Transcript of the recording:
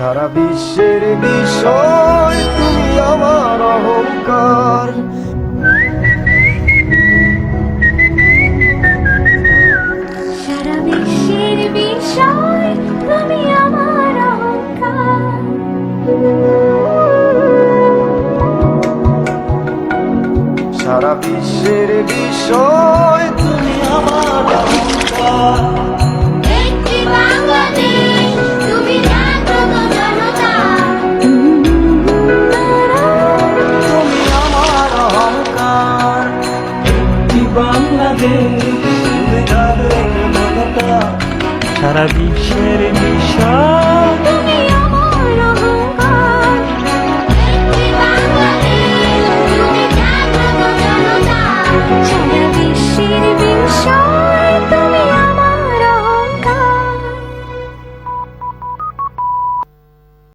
সারা বিশ্বের বিষয় তুমি আমার অহংকার। সারা বিশ্বের বিষয় তুমি আমার অহংকার। সারা বিশ্বের বিষয় তুমি সারা বিশ্বের বিষয়।